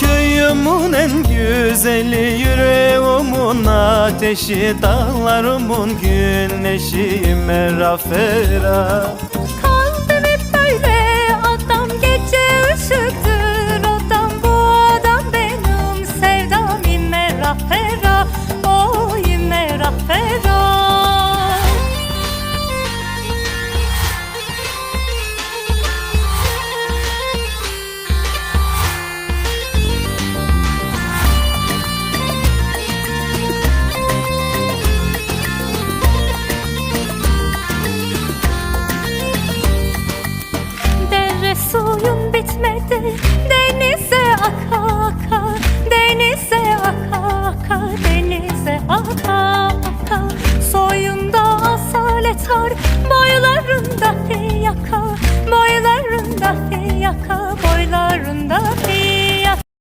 Köyümün en güzeli yüreğimin ateşi Dağlarımın güneşi merafera suyun bitmedi. Denize aka aka Denize aka aka Denize aka aka. Soyunda asalet var Boylarında